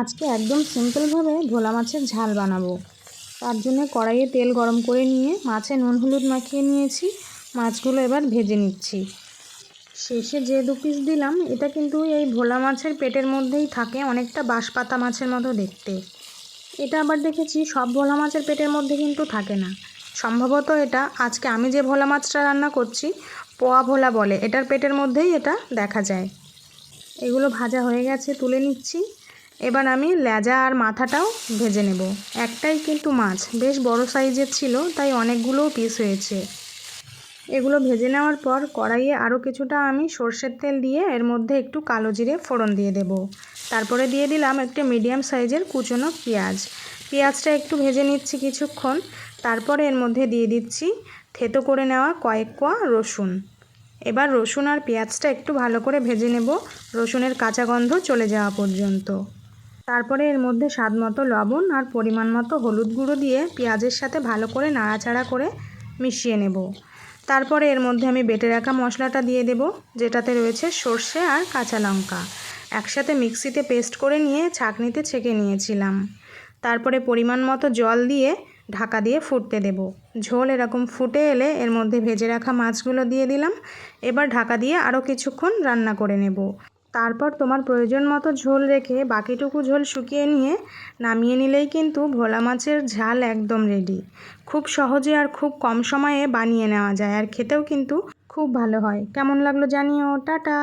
আজকে একদম সিম্পলভাবে ভোলা মাছের ঝাল বানাবো। তার জন্য কড়াইয়ে তেল গরম করে নিয়ে মাছে নুন হলুদ মাখিয়ে নিয়েছি। মাছগুলো এবার ভেজে নিচ্ছি। শেষে যে দু পিস দিলাম, এটা কিন্তু এই ভোলা মাছের পেটের মধ্যেই থাকে, অনেকটা বাঁশপাতা মাছের মতো দেখতে। এটা আবার দেখেছি, সব ভোলা মাছের পেটের মধ্যে কিন্তু থাকে না। সম্ভবত এটা, আজকে আমি যে ভোলা মাছটা রান্না করছি, পোয়া ভোলা বলে, এটার পেটের মধ্যেই এটা দেখা যায়। এগুলো ভাজা হয়ে গেছে, তুলে নিচ্ছি। এবার আমি লেজা আর মাথাটাও ভেজে নেব। একটাই কিন্তু মাছ। বেশ বড় সাইজের ছিল, তাই অনেকগুলোও পিস হয়েছে। এগুলো ভেজে নেওয়ার পর কড়াইয়ে আরও কিছুটা আমি সর্ষের তেল দিয়ে এর মধ্যে একটু কালো জিরে ফোড়ন দিয়ে দেব। তারপরে দিয়ে দিলাম একটা মিডিয়াম সাইজের কুচনো পেঁয়াজ। পেঁয়াজটা একটু ভেজে নিচ্ছি কিছুক্ষণ। তারপরে এর মধ্যে দিয়ে দিচ্ছি থেতো করে নেওয়া কয়েক কোয়া রসুন। এবার রসুন আর পেঁয়াজটা একটু ভালো করে ভেজে নেব। রসুনের কাঁচা গন্ধ চলে যাওয়া পর্যন্ত। তারপরে এর মধ্যে স্বাদ মতো লবণ আর পরিমাণ মতো হলুদ গুঁড়ো দিয়ে পেঁয়াজের সাথে ভালো করে নাড়াচাড়া করে মিশিয়ে নেব। তারপরে এর মধ্যে আমি বেটে রাখা মশলাটা দিয়ে দেব, যেটাতে রয়েছে সর্ষে আর কাঁচা লঙ্কা। একসাথে মিক্সিতে পেস্ট করে নিয়ে ছাঁকনিতে ছেঁকে নিয়েছিলাম। তারপরে পরিমাণ মতো জল দিয়ে ঢাকা দিয়ে ফুটতে দেব। ঝোল এরকম ফুটে এলে এর মধ্যে ভেজে রাখা মাছগুলো দিয়ে দিলাম। এবার ঢাকা দিয়ে আরও কিছুক্ষণ রান্না করে নেব। তারপর তোমার প্রয়োজন মতো ঝোল রেখে বাকিটুকু ঝোল শুকিয়ে নিয়ে নামিয়ে নিলেই কিন্তু ভোলা মাছের ঝাল একদম রেডি খুব সহজে আর খুব কম সময়ে বানিয়ে নেওয়া যায়, আর খেতেও কিন্তু খুব ভালো হয়। কেমন লাগল জানিও, টাটা!